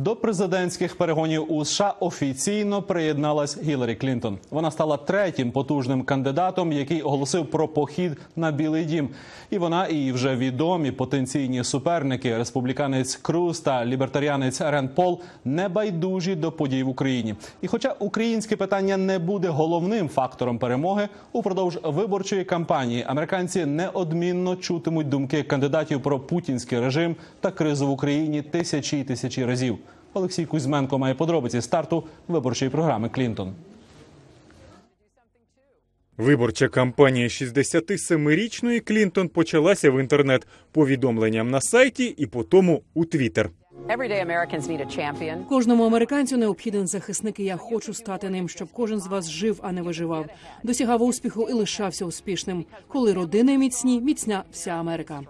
До президентських перегонів у США офіційно приєдналась Гіларі Клінтон. Вона стала третім потужним кандидатом, який оголосив про похід на Білий Дім. І вона, і її вже відомі потенційні суперники, республіканець Круз та лібертаріанець Ренд Пол, не байдужі до подій в Україні. І хоча українське питання не буде головним фактором перемоги, упродовж виборчої кампанії американці неодмінно чутимуть думки кандидатів про путінський режим та кризу в Україні тисячі й тисячі разів. Олексій Кузьменко має подробиці старту виборчої програми Клінтон. Виборча кампанія 67-річної Клінтон почалася в інтернет повідомленням на сайті і по тому у Твіттер. Кожному американцю необхіден захисник. і Я хочу стати ним, щоб кожен з вас жив, а не виживав, досягав успіху і лишався успішним. Коли родини міцні, міцня вся Америка.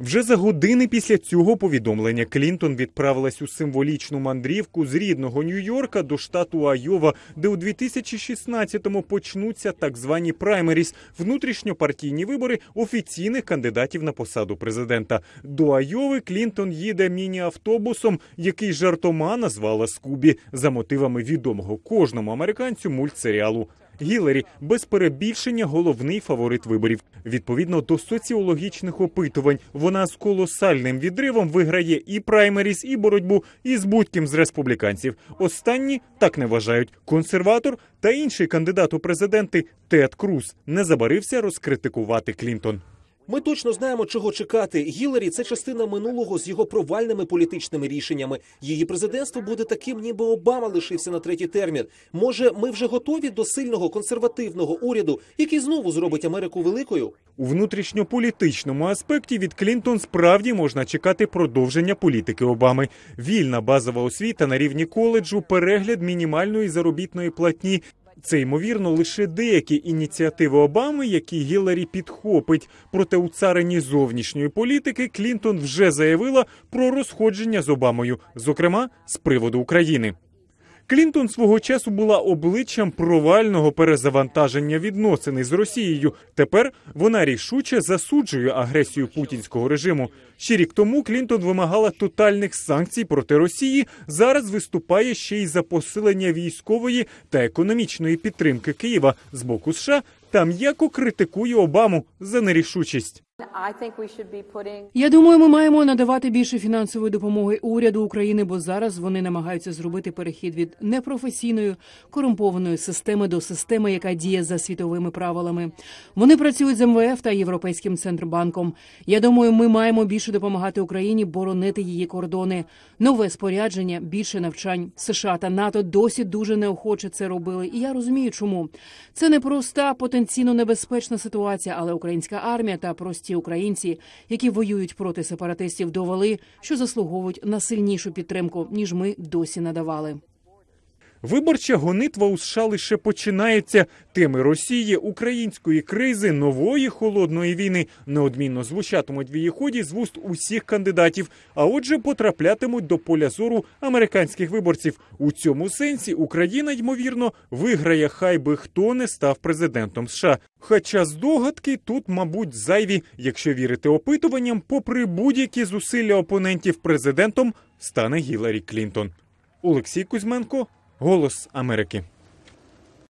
Вже за години після цього повідомлення Клінтон відправилась у символічну мандрівку з рідного Нью-Йорка до штату Айова, де у 2016-му почнуться так звані праймеріс – внутрішньопартійні вибори офіційних кандидатів на посаду президента. До Айови Клінтон їде міні-автобусом, який жартома назвала Скубі за мотивами відомого кожному американцю мультсеріалу. Гіларі без перебільшення головний фаворит виборів. Відповідно до соціологічних опитувань, вона з колосальним відривом виграє і праймеріс, і боротьбу із будь-ким з республіканців. Останні так не вважають. Консерватор та інший кандидат у президенти Тед Круз не забарився розкритикувати Клінтон. Ми точно знаємо, чого чекати. Гіларі це частина минулого з його провальними політичними рішеннями. Її президентство буде таким, ніби Обама лишився на третій термін. Може, ми вже готові до сильного консервативного уряду, який знову зробить Америку великою? У внутрішньополітичному аспекті від Клінтон справді можна чекати продовження політики Обами. Вільна базова освіта на рівні коледжу, перегляд мінімальної заробітної платні. Це ймовірно лише деякі ініціативи Обами, які Гіларі підхопить. Проте у царині зовнішньої політики Клінтон вже заявила про розходження з Обамою, зокрема з приводу України. Клінтон свого часу була обличчям провального перезавантаження відносин із Росією. Тепер вона рішуче засуджує агресію путінського режиму. Ще рік тому Клінтон вимагала тотальних санкцій проти Росії. Зараз виступає ще й за посилення військової та економічної підтримки Києва з боку США та м'яко критикує Обаму за нерішучість. Я думаю, ми маємо надавати більше фінансової допомоги уряду України, бо зараз вони намагаються зробити перехід від непрофесійної корумпованої системи до системи, яка діє за світовими правилами. Вони працюють з МВФ та Європейським центробанком. Я думаю, ми маємо більше допомагати Україні боронити її кордони. Нове спорядження, більше навчань. США та НАТО досі дуже неохоче це робили. І я розумію, чому це не проста потенційно небезпечна ситуація, але українська армія та прості українці, які воюють проти сепаратистів, довели, що заслуговують на сильнішу підтримку, ніж ми досі надавали. Виборча гонитва у США лише починається. Теми Росії, української кризи, нової холодної війни неодмінно звучатимуть в її ході з вуст усіх кандидатів. А отже, потраплятимуть до поля зору американських виборців. У цьому сенсі Україна ймовірно виграє, хай би хто не став президентом США. Хоча здогадки тут, мабуть, зайві, якщо вірити опитуванням, попри будь-які зусилля опонентів президентом стане Гіларі Клінтон. Олексій Кузьменко, Голос Америки.